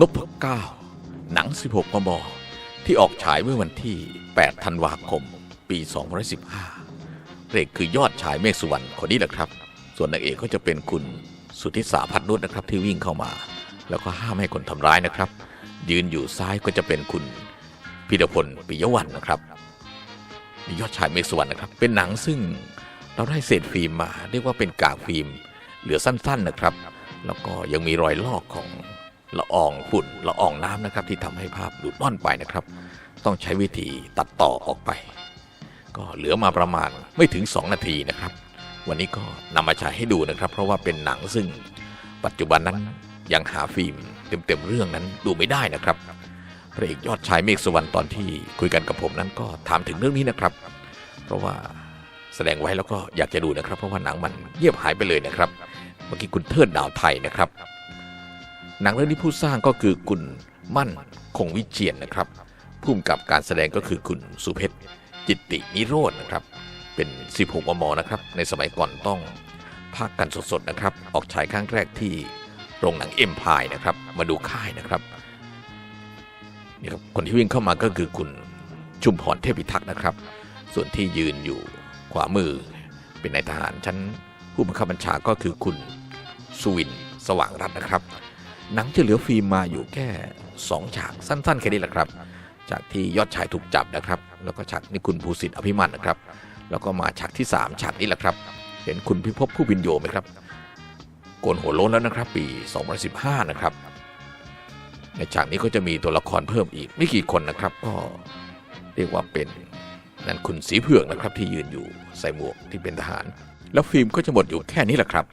นพเก้าหนัง 16 มม ที่ออกฉายเมื่อวันที่ 8 ธันวาคม ปี2015เรกคือยอดฉายเมฆสุวรรณคนนี้แหละครับ ส่วนนางเอกก็จะเป็นคุณสุทธิสาพัฒนุชนะครับที่วิ่งเข้ามา แล้วก็ห้ามให้คนทำร้ายนะครับ ยืนอยู่ซ้ายก็จะเป็นคุณพิรพลปิยวันนะครับนี่ยอดฉายเมฆสุวรรณนะครับ เป็นหนังซึ่งเราได้เศษฟิล์มมา เรียกว่าเป็นกากฟิล์มเหลือสั้นๆนะครับ แล้วก็ยังมีรอยลอกของ ละอองฝุ่นละอองน้ำนะครับ ที่ทำให้ภาพหลุดล่อนไปนะครับ ต้องใช้วิธีตัดต่อออกไป ก็เหลือมาประมาณไม่ถึง 2 นาทีนะครับ วันนี้ก็นำมาฉายให้ดูนะครับ เพราะว่าเป็นหนังซึ่งปัจจุบันนั้นยังหาฟิล์มเต็มๆเรื่องนั้นดูไม่ได้นะครับพระเอกยอดชายเมฆสวรรณตอนที่คุยกันกับผมนั้นก็ถามถึงเรื่องนี้นะครับ เพราะว่าแสดงไว้แล้วก็อยากจะดูนะครับ เพราะว่าหนังมันเงียบหายไปเลยนะครับ เมื่อกี้คุณเทิดดาวไทยนะครับ หนังเรื่องนี้ผู้สร้างก็คือคุณมั่นคงวิเชียนนะครับผู้กำกับการแสดงก็คือคุณสุเพชรจิตตินิโรธนะครับ เป็น16มมนะครับ ในสมัยก่อนต้องพากกันสดๆนะครับ ออกฉายครั้งแรกที่โรงหนังเอ็มพายนะครับ มาดูค่ายนะครับนี่ครับคนที่วิ่งเข้ามาก็คือคุณชุมพรเทพิทักษ์นะครับ ส่วนที่ยืนอยู่ขวามือ เป็นนายทหารชั้นผู้บังคับบัญชาก็คือคุณสุวินสว่างรัตน์นะครับ หนังจะเหลือฟิล์มมาอยู่แค่ 2 ฉากสั้นๆแค่นี้แหละครับ จากที่ยอดชายถูกจับนะครับ แล้วก็ฉากนี้คุณภูสิทธิ์อภิมันนะครับ แล้วก็มาฉากที่ 3 ฉากนี้แหละครับ เห็นคุณพิภพผู้บินโยไหมครับ โกนหัวโล้นแล้วนะครับ ปี 2015 นะครับ ในฉากนี้ก็จะมีตัวละครเพิ่มอีกไม่กี่คนนะครับ ก็เรียกว่าเป็นนั่นคุณสีเผือกนะครับที่ยืนอยู่ใส่หมวกที่เป็นทหาร แล้วฟิล์มก็จะหมดอยู่แค่นี้แหละครับ